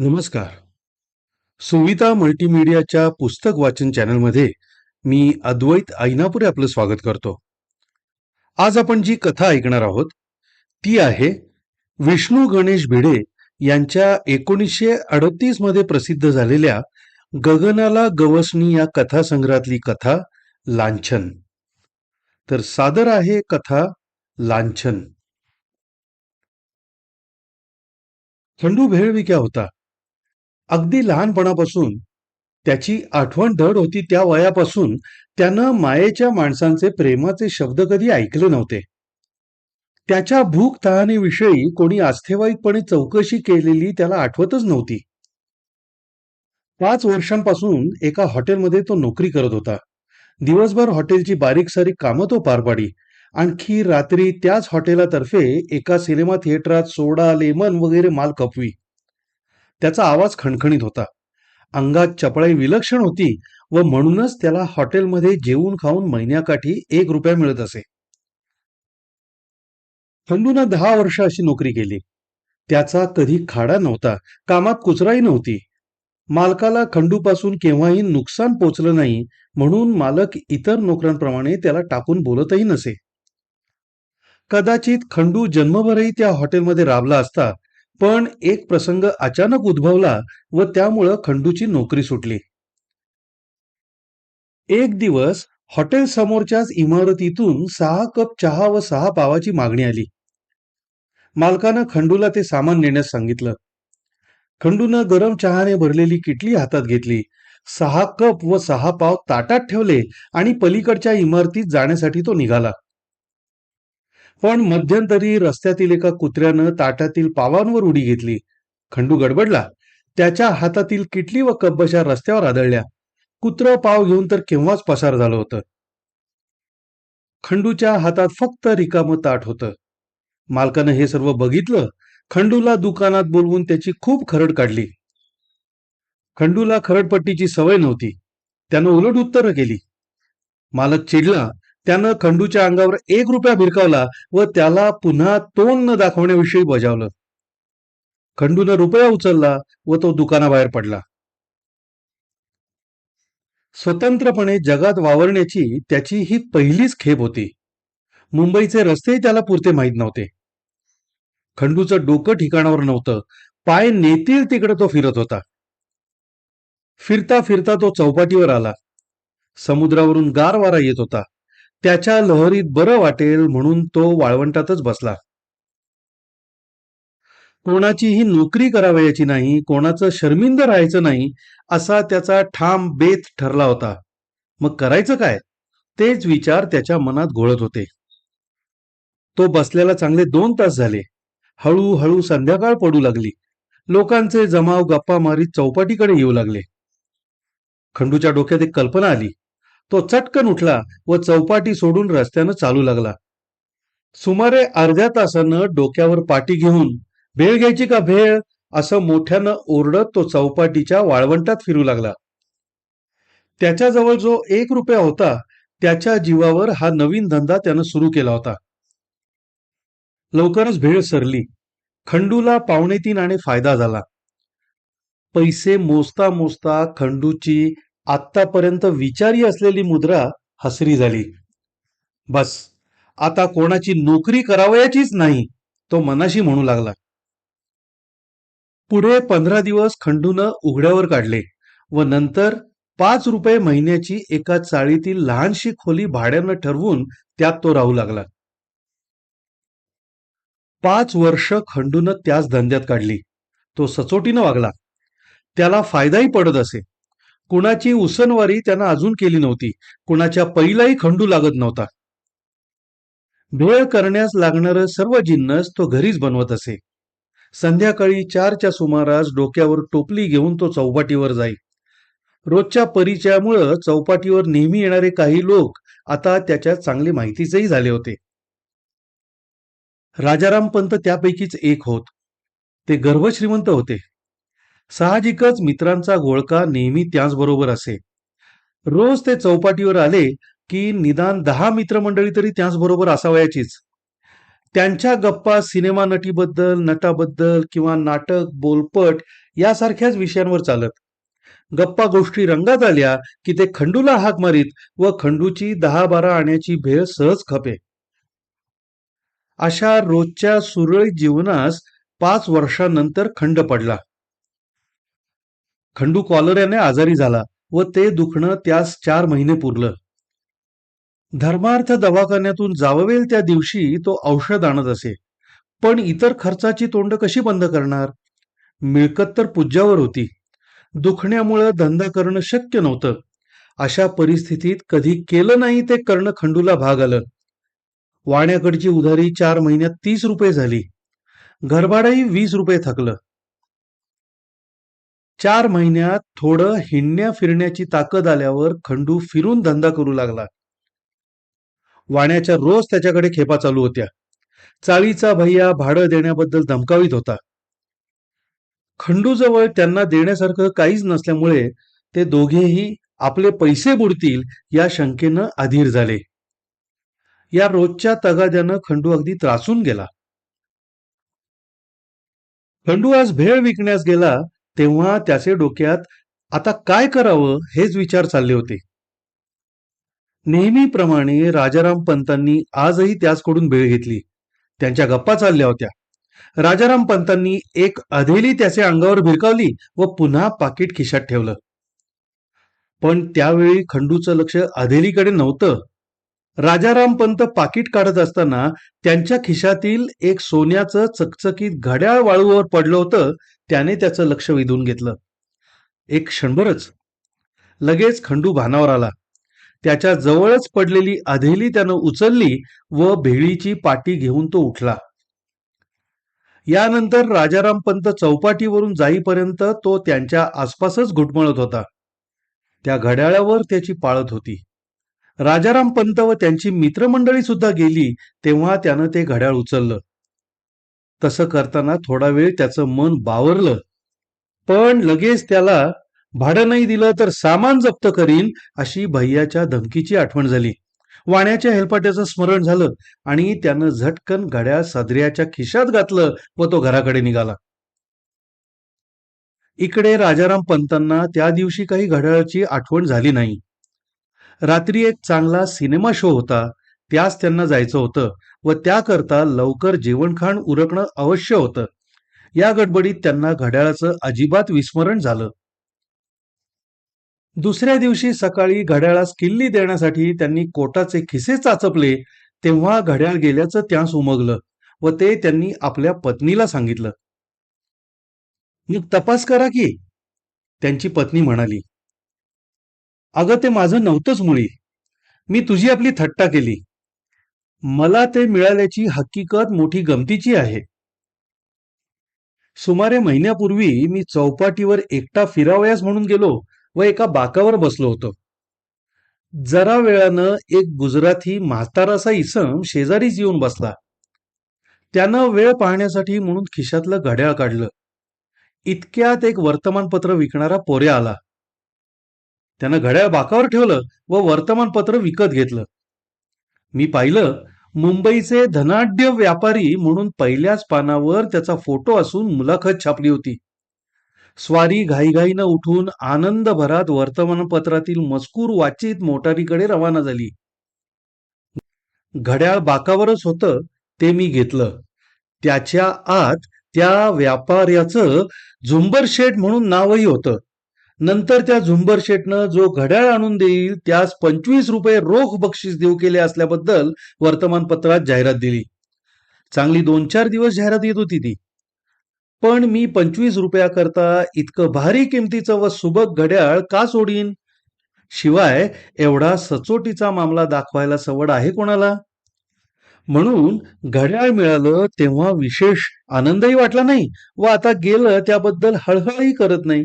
नमस्कार. सुविता मल्टीमीडियाच्या पुस्तक वाचन चॅनलमध्ये मी अद्वैत ऐनापुरे आपलं स्वागत करतो. आज आपण जी कथा ऐकणार आहोत ती आहे विष्णू गणेश भिडे यांच्या एकोणीसशे अडतीसमध्ये प्रसिद्ध झालेल्या गगनाला गवसणी या कथासंग्रहातली कथा लांछन. तर सादर आहे कथा लांछन. खंडू भेळविक्या होता. अगदी लहानपणापासून त्याची आठवण धड होती त्या वयापासून त्यानं मायेच्या माणसांचे प्रेमाचे शब्द कधी ऐकले नव्हते. त्याच्या भूक तहानेविषयी कोणी आस्थेवाईकपणे चौकशी केलेली त्याला आठवतच नव्हती. पाच वर्षांपासून एका हॉटेलमध्ये तो नोकरी करत होता. दिवसभर हॉटेलची बारीक सारीक कामं तो पार पाडी. आणखी रात्री त्याच हॉटेलातर्फे एका सिनेमा थिएटरात सोडा लेमन वगैरे माल कपवी त्याचा आवाज खणखणीत होता. अंगात चपळाई विलक्षण होती व म्हणूनच त्याला हॉटेलमध्ये जेवून खाऊन महिन्याकाठी एक रुपया मिळत असे. खंडूनं दहा वर्ष अशी नोकरी केली. त्याचा कधी खाडा नव्हता कामात कुचराही नव्हती. मालकाला खंडूपासून केव्हाही नुकसान पोचलं नाही म्हणून मालक इतर नोकरांप्रमाणे त्याला टाकून बोलतही नसे. कदाचित खंडू जन्मभरही त्या हॉटेलमध्ये राबला असता पण एक प्रसंग अचानक उद्भवला व त्यामुळं खंडूची नोकरी सुटली. एक दिवस हॉटेल समोरच्याच इमारतीतून सहा कप चहा व सहा पावाची मागणी आली. मालकानं खंडूला ते सामान नेण्यास सांगितलं. खंडूनं गरम चहाने भरलेली किटली हातात घेतली. सहा कप व सहा पाव ताटात ठेवले आणि पलीकडच्या इमारतीत जाण्यासाठी तो निघाला. पण मध्यंतरी रस्त्यातील एका कुत्र्यानं ताटातील पावांवर उडी घेतली. खंडू गडबडला. त्याच्या हातातील किटली व कब्बशा रस्त्यावर आदळल्या. कुत्र पाव घेऊन तर केव्हाच पसार झालं होतं. खंडूच्या हातात फक्त रिकामं ताट होतं. मालकानं हे सर्व बघितलं. खंडूला दुकानात बोलवून त्याची खूप खरड काढली. खंडूला खरडपट्टीची सवय नव्हती. त्यानं उलट उत्तरं केली. मालक चिडला. त्यानं खंडूच्या अंगावर एक रुपया भिरकावला व त्याला पुन्हा तोंड न दाखवण्याविषयी बजावलं. खंडूनं रुपया उचलला व तो दुकानाबाहेर पडला. स्वतंत्रपणे जगात वावरण्याची त्याची ही पहिलीच खेप होती. मुंबईचे रस्तेही त्याला पुरते माहीत नव्हते. खंडूचं डोकं ठिकाणावर नव्हतं. पाय नेतील तिकडे तो फिरत होता. फिरता फिरता तो चौपाटीवर आला. समुद्रावरून गार वारा येत होता. त्याच्या लहरीत बरं वाटेल म्हणून तो वाळवंटातच बसला. कोणाचीही नोकरी करावयाची नाही कोणाचं शर्मिंद राहायचं नाही असा त्याचा ठाम बेत ठरला होता. मग करायचं काय? तेच विचार त्याच्या मनात घोळत होते. तो बसलेला चांगले दोन तास झाले. हळूहळू संध्याकाळ पडू लागली. लोकांचे जमाव गप्पा मारीत चौपाटीकडे येऊ लागले. खंडूच्या डोक्यात एक कल्पना आली. तो चटकन उठला व चौपाटी सोडून रस्त्यानं चालू लागला. सुमारे अर्ध्या तासानं डोक्यावर पाटी घेऊन भेळ घ्यायची का भेळ? असं मोठ्यानं ओरडत तो चौपाटीच्या वाळवंटात फिरू लागला. त्याच्याजवळ जो एक रुपया होता त्याच्या जीवावर हा नवीन धंदा त्यानं सुरू केला होता. लवकरच भेळ सरली. खंडूला पावणे तीन आणि फायदा झाला. पैसे मोजता मोजता खंडूची आतापर्यंत विचारी असलेली मुद्रा हसरी झाली. बस आता कोणाची नोकरी करावयाचीच नाही तो मनाशी म्हणू लागला. पुढे पंधरा दिवस खंडूनं उघड्यावर काढले व नंतर पाच रुपये महिन्याची एका चाळीतील लहानशी खोली भाड्यानं ठरवून त्यात तो राहू लागला. पाच वर्ष खंडून त्याच धंद्यात काढली. तो सचोटीनं वागला. त्याला फायदाही पडत असे. कुणाची उसनवारी त्यांना अजून केली नव्हती. कुणाच्या पैलाही खंडू लागत नव्हता. भेळ करण्यास लागणारं सर्व जिन्नस तो घरीच बनवत असे. संध्याकाळी चारच्या सुमारास डोक्यावर टोपली घेऊन तो चौपाटीवर जाई. रोजच्या परिचयामुळं चौपाटीवर नेहमी येणारे काही लोक आता त्याच्या चांगली माहितीचेही झाले होते. राजाराम पंत त्यापैकीच एक होत. ते गर्भश्रीमंत होते. साहजिकच मित्रांचा गोळका नेहमी त्याचबरोबर असे. रोज ते चौपाटीवर आले की निदान दहा मित्रमंडळी तरी त्याचबरोबर असावयाचीच. त्यांच्या गप्पा सिनेमा नटीबद्दल नटाबद्दल किंवा नाटक बोलपट यासारख्याच विषयांवर चालत. गप्पा गोष्टी रंगात आल्या की ते खंडूला हाक मारीत व खंडूची दहा बारा आण्याची भेळ सहज खपे. अशा रोजच्या सुरळीत जीवनास पाच वर्षांनंतर खंड पडला. खंडू कॉलऱ्याने आजारी झाला व ते दुखणं त्यास चार महिने पुरलं. धर्मार्थ दवाखान्यातून जाववेल त्या दिवशी तो औषध आणत असे. पण इतर खर्चाची तोंड कशी बंद करणार? मिळकत तर पूज्यावर होती. दुखण्यामुळं धंदा करणं शक्य नव्हतं. अशा परिस्थितीत कधी केलं नाही ते करणं खंडूला भाग आलं. वाण्याकडची उधारी चार महिन्यात तीस रुपये झाली. घरभाडही वीस रुपये थकलं. चार महिन्यात थोडं हिंडण्या फिरण्याची ताकद आल्यावर खंडू फिरून धंदा करू लागला. वाण्याच्या रोज त्याच्याकडे खेपा चालू होत्या. चाळीचा भैया भाडं देण्याबद्दल धमकावीत होता. खंडूजवळ त्यांना देण्यासारखं काहीच नसल्यामुळे ते दोघेही आपले पैसे बुडतील या शंकेनं अधीर झाले. या रोजच्या तगाद्यानं खंडू अगदी त्रासून गेला. खंडू आज भेळ विकण्यास गेला तेव्हा त्याचे डोक्यात आता काय करावं हेच विचार चालले होते. नेहमीप्रमाणे राजाराम पंतांनी आजही त्याचकडून भेळ घेतली. त्यांच्या गप्पा चालल्या होत्या. राजाराम पंतांनी एक अधेली त्याचे अंगावर भिरकावली व पुन्हा पाकिट खिशात ठेवलं. पण त्यावेळी खंडूचं लक्ष अधेलीकडे नव्हतं. राजाराम पंत पाकिट काढत असताना त्यांच्या खिशातील एक सोन्याचं चकचकीत घड्याळ वाळूवर पडलं होतं त्याने त्याचं लक्ष वेधून घेतलं. एक क्षणभरच. लगेच खंडू भानावर आला. त्याच्या जवळच पडलेली अधेली त्यानं उचलली व भेळीची पाटी घेऊन तो उठला. यानंतर राजाराम पंत चौपाटीवरून जाईपर्यंत तो त्यांच्या आसपासच घुटमळत होता. त्या घड्याळावर त्याची पाळत होती. राजाराम पंत व त्यांची मित्रमंडळी सुद्धा गेली तेव्हा त्यानं ते घड्याळ उचललं. तसं करताना थोडा वेळ त्याचं मन बावरलं. पण लगेच त्याला भाडं नाही दिलं तर सामान जप्त करीन अशी भैयाच्या धमकीची आठवण झाली. वाण्याच्या हेलपाट्याचं स्मरण झालं आणि त्यानं झटकन घड्याळ सदऱ्याच्या खिशात घातलं व तो घराकडे निघाला. इकडे राजाराम पंतांना त्या दिवशी काही घड्याळाची आठवण झाली नाही. रात्री एक चांगला सिनेमा शो होता. त्यास त्यांना जायचं होतं व त्याकरता लवकर जेवणखाण उरकणं अवश्य होतं. या गडबडीत त्यांना घड्याळाचं अजिबात विस्मरण झालं. दुसऱ्या दिवशी सकाळी घड्याळास किल्ली देण्यासाठी त्यांनी कोटाचे खिसे चाचपले तेव्हा घड्याळ गेल्याचं त्यास उमगलं व ते त्यांनी आपल्या पत्नीला सांगितलं. मग तपास करा की त्यांची पत्नी म्हणाली. अगं ते माझं नव्हतंच मुळी मी तुझी आपली थट्टा केली. मला ते मिळाल्याची हकीकत मोठी गमतीची आहे. सुमारे महिन्यापूर्वी मी चौपाटीवर एकटा फिरावयास म्हणून गेलो व एका बाकावर बसलो होतो. जरा वेळानं एक गुजराती म्हातारासा इसम शेजारीच येऊन बसला. त्यानं वेळ पाहण्यासाठी म्हणून खिशातलं घड्याळ काढलं. इतक्यात एक वर्तमानपत्र विकणारा पोऱ्या आला. त्यानं घड्याळ बाकावर ठेवलं व वर्तमानपत्र विकत घेतलं. मी पाहिलं मुंबईचे धनाढ्य व्यापारी म्हणून पहिल्याच पानावर त्याचा फोटो असून मुलाखत छापली होती. स्वारी घाईघाईनं उठून आनंदभरात वर्तमानपत्रातील मजकूर वाचित मोटारीकडे रवाना झाली. घड्याळ बाकावरच होतं ते मी घेतलं. त्याच्या आत त्या व्यापाऱ्याचं झुंबर शेठ म्हणून नावही होतं. नंतर त्या झुंबर शेटनं जो घड्याळ आणून देईल त्यास पंचवीस रुपये रोख बक्षीस देऊ केले असल्याबद्दल वर्तमानपत्रात जाहिरात दिली. चांगली दोन चार दिवस जाहिरात येत होती ती. पण मी पंचवीस रुपयाकरता इतकं भारी किमतीचं व सुबक घड्याळ का सोडीन? शिवाय एवढा सचोटीचा मामला दाखवायला सवड आहे कोणाला? म्हणून घड्याळ मिळालं तेव्हा विशेष आनंदही वाटला नाही व आता गेलं त्याबद्दल हळहळही करत नाही.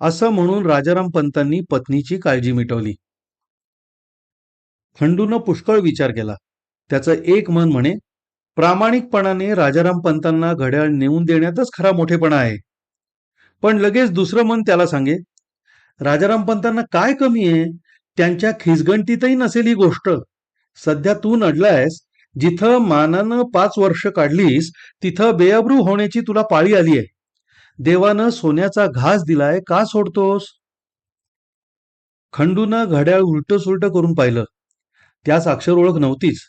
असं म्हणून राजाराम पंतांनी पत्नीची काळजी मिटवली. खंडून पुष्कळ विचार केला. त्याचं एक मन म्हणे प्रामाणिकपणाने राजाराम पंतांना घड्याळ नेऊन देण्यातच खरा मोठेपणा आहे. पण लगेच दुसरं मन त्याला सांगे राजाराम पंतांना काय कमी आहे? त्यांच्या खिसगंटीतही नसेल ही गोष्ट. सध्या तू नडलायस जिथं मानानं पाच वर्ष काढलीस तिथं बेअब्रू होण्याची तुला पाळी आली आहे. देवानं सोन्याचा घास दिलाय का सोडतोस? खंडूनं घड्याळ उलट सुलट करून पाहिलं. त्यास अक्षर ओळख नव्हतीच.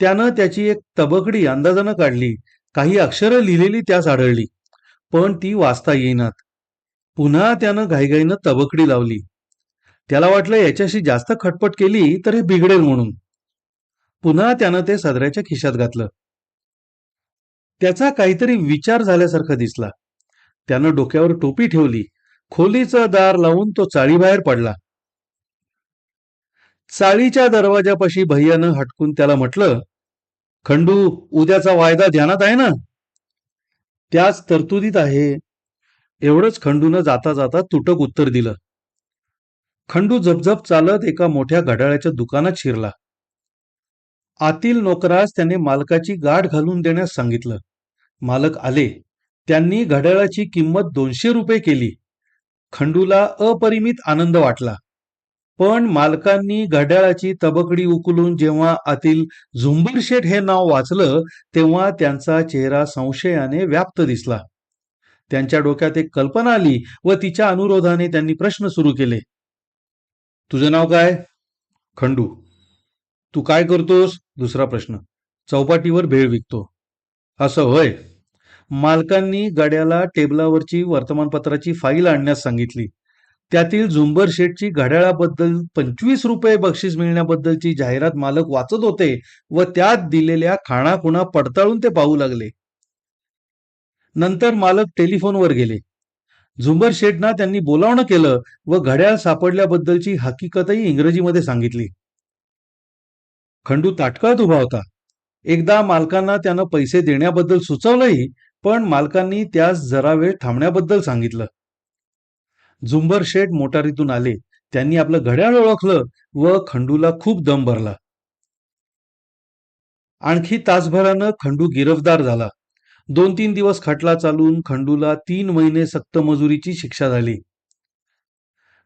त्यानं त्याची एक तबकडी अंदाजानं काढली. काही अक्षरं लिहिलेली त्यास आढळली. पण ती वाचता येईनात. पुन्हा त्यानं घाईघाईनं तबकडी लावली. त्याला वाटलं याच्याशी जास्त खटपट केली तर हे बिघडेल म्हणून. पुन्हा त्यानं ते सदऱ्याच्या खिशात घातलं. त्याचा काहीतरी विचार झाल्यासारखा दिसला. त्यानं डोक्यावर टोपी ठेवली. खोलीचं दार लावून तो चाळीबाहेर पडला. चाळीच्या दरवाजापाशी भैयानं हटकून त्याला म्हटलं खंडू उद्याचा वायदा ध्यानात आहे ना? त्याच तरतुदीत आहे. एवढंच खंडूनं जाता जाता तुटक उत्तर दिलं. खंडू झपझप चालत एका मोठ्या घड्याळाच्या दुकानात शिरला. आतील नोकरास त्याने मालकाची गाठ घालून देण्यास सांगितलं. मालक आले. त्यांनी घड्याळाची किंमत दोनशे रुपये केली. खंडूला अपरिमित आनंद वाटला. पण मालकांनी घड्याळाची तबकडी उकलून जेव्हा आतील झुंबर शेठ हे नाव वाचलं तेव्हा त्यांचा चेहरा संशयाने व्याप्त दिसला. त्यांच्या डोक्यात एक कल्पना आली व तिच्या अनुरोधाने त्यांनी प्रश्न सुरू केले. तुझं नाव काय? खंडू. तू काय करतोस? दुसरा प्रश्न. चौपाटीवर भेळ विकतो. असं होय? मालकांनी गाड्याला टेबलावरची वर्तमानपत्राची फाईल आणण्यास सांगितली. त्यातील झुंबर शेठची घड्याळाबद्दल पंचवीस रुपये बक्षीस मिळण्याबद्दलची जाहिरात मालक वाचत होते व त्यात दिलेल्या खाणाखुणा पडताळून ते पाहू लागले. नंतर मालक टेलिफोनवर गेले. झुंबर शेठना त्यांनी बोलावणं केलं व घड्याळ सापडल्याबद्दलची हकीकतही इंग्रजीमध्ये सांगितली. खंडू ताटकळत उभा होता. एकदा मालकांना त्यानं पैसे देण्याबद्दल सुचवलंही पण मालकांनी त्यास जरा वेळ थांबण्याबद्दल सांगितलं. झुंबर शेठ मोटारीतून आले. त्यांनी आपलं घड्याळ ओळखलं व खंडूला खूप दम भरला. आणखी तासभरानं खंडू गिरफ्तार झाला. दोन तीन दिवस खटला चालून खंडूला तीन महिने सक्त मजुरीची शिक्षा झाली.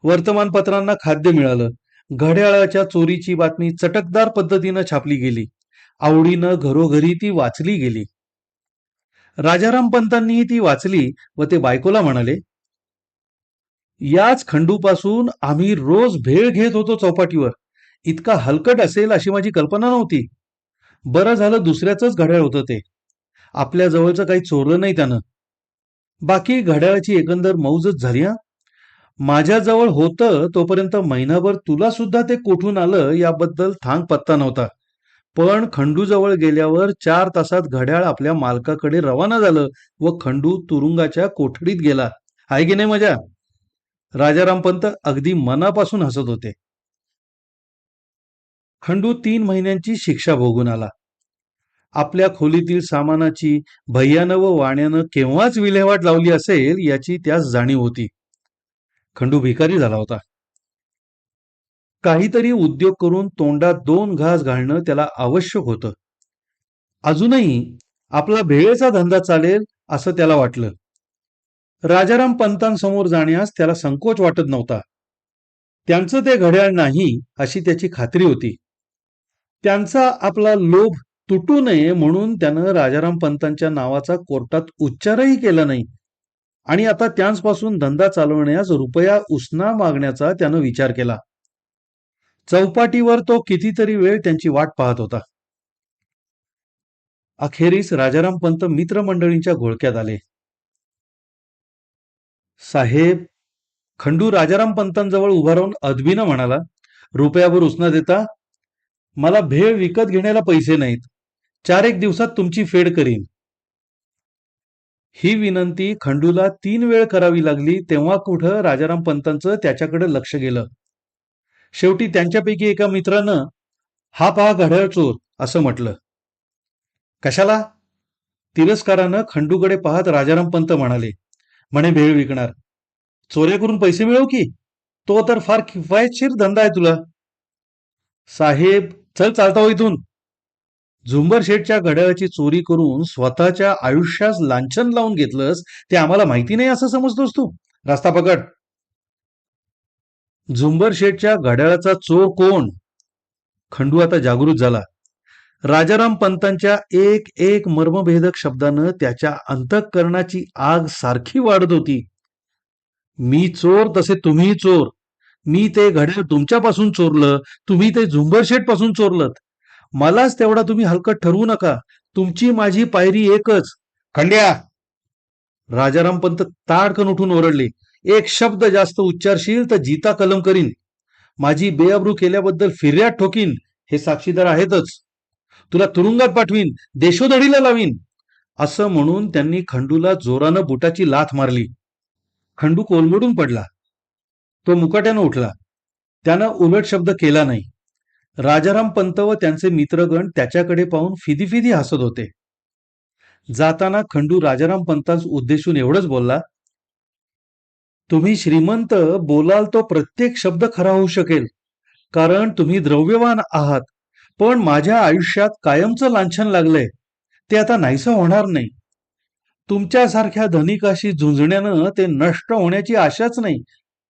वर्तमानपत्रांना खाद्य मिळालं. घड्याळाच्या चोरीची बातमी चटकदार पद्धतीनं छापली गेली. आवडीनं घरोघरी ती वाचली गेली. राजाराम पंतांनीही ती वाचली व ते बायकोला म्हणाले याच खंडूपासून आम्ही रोज भेळ घेत होतो चौपाटीवर. इतका हलकट असेल अशी माझी कल्पना नव्हती. बरं झालं दुसऱ्याच घड्याळ होतं ते. आपल्या जवळचं काही चोरलं नाही त्यानं. बाकी घड्याळाची एकंदर मौजच झाली हा. माझ्याजवळ होतं तोपर्यंत महिनाभर तुला सुद्धा ते कोठून आलं याबद्दल थांग पत्ता नव्हता. पण खंडूजवळ गेल्यावर चार तासात घड्याळ आपल्या मालकाकडे रवाना झालं व खंडू तुरुंगाच्या कोठडीत गेला. आहे की नाही मजा? राजाराम पंत अगदी मनापासून हसत होते. खंडू तीन महिन्यांची शिक्षा भोगून आला. आपल्या खोलीतील सामानाची भैयानं व वाण्यानं केव्हाच विल्हेवाट लावली असेल याची त्यास जाणीव होती. खंडू भिकारी झाला होता. काहीतरी उद्योग करून तोंडात दोन घास घालणं त्याला आवश्यक होतं. अजूनही आपला भेळेचा धंदा चालेल असं त्याला वाटलं. राजाराम पंतांसमोर जाण्यास त्याला संकोच वाटत नव्हता. त्यांचं ते घड्याळ नाही अशी त्याची खात्री होती. त्यांचा आपला लोभ तुटू नये म्हणून त्यानं राजाराम पंतांच्या नावाचा कोर्टात उच्चारही केला नाही. आणि आता त्यांपासून धंदा चालवण्यास रुपया उसना मागण्याचा त्यानं विचार केला. चौपाटीवर तो कितीतरी वेळ त्यांची वाट पाहत होता. अखेरीस राजाराम पंत मित्रमंडळींच्या घोळक्यात आले. साहेब खंडू राजाराम पंतांजवळ उभा राहून अदबीनं म्हणाला रुपयावर उसना देता? मला भेळ विकत घेण्याला पैसे नाहीत. चार एक दिवसात तुमची फेड करीन. ही विनंती खंडूला तीन वेळ करावी लागली तेव्हा कुठं राजाराम पंतांचं त्याच्याकडे लक्ष गेलं. शेवटी त्यांच्यापैकी एका मित्रानं हा पहा घड्याळ चोर असं म्हटलं. कशाला? तिरस्कारानं खंडूकडे पाहत राजाराम पंत म्हणाले म्हणे भेळ विकणार. चोऱ्या करून पैसे मिळव की? तो तर फार किफायतशीर धंदा आहे तुला. साहेब चल चालता हो इथून. झुंबर शेठच्या घड्याळाची चोरी करून स्वतःच्या आयुष्यास लांछन लावून घेतलंस ते आम्हाला माहिती नाही असं समजतोस तू. रस्ता पकड. झुंबर शेठच्या घड्याळाचा चोर कोण? खंडू आता जागृत झाला. राजाराम पंतांच्या एक एक मर्मभेदक शब्दानं त्याच्या अंतःकरणाची आग सारखी वाढत होती. मी चोर तसे तुम्ही चोर. मी ते घड्याळ तुमच्यापासून चोरलं तुम्ही ते झुंबरशेटपासून चोरलत. मलाच तेवढा तुम्ही हलकट ठरवू नका. तुमची माझी पायरी एकच. खंड्या! राजाराम पंत ताडकन उठून ओरडले. एक शब्द जास्त उच्चारशील तर जीता कलम करीन. माझी बेअब्रू केल्याबद्दल फिर्याद ठोकीन हे साक्षीदार आहेतच. तुला तुरुंगात पाठवीन देशोधडीला लावीन. असं म्हणून त्यांनी खंडूला जोरानं बुटाची लाथ मारली. खंडू कोलमडून पडला. तो मुकाट्यानं उठला. त्यानं उलट शब्द केला नाही. राजाराम पंत व त्यांचे मित्रगण त्याच्याकडे पाहून फिदी फिदी हसत होते. जाताना खंडू राजाराम पंतांस उद्देशून एवढंच बोलला तुम्ही श्रीमंत बोलाल तो प्रत्येक शब्द खरा होऊ शकेल. कारण तुम्ही द्रव्यवान आहात. पण माझ्या आयुष्यात कायमचं लांछन लागलंय. ते आता नाहीसं होणार नाही. तुमच्यासारख्या धनिकाशी झुंजण्यानं ते नष्ट होण्याची आशाच नाही.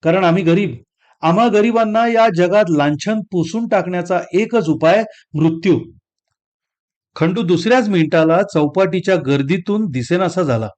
कारण आम्ही गरीब. आम्हा गरिबांना या जगात लांछन पुसून टाकण्याचा एकच उपाय मृत्यू. खंडू दुसऱ्याच मिनिटाला चौपाटीच्या गर्दीतून दिसेनासा झाला.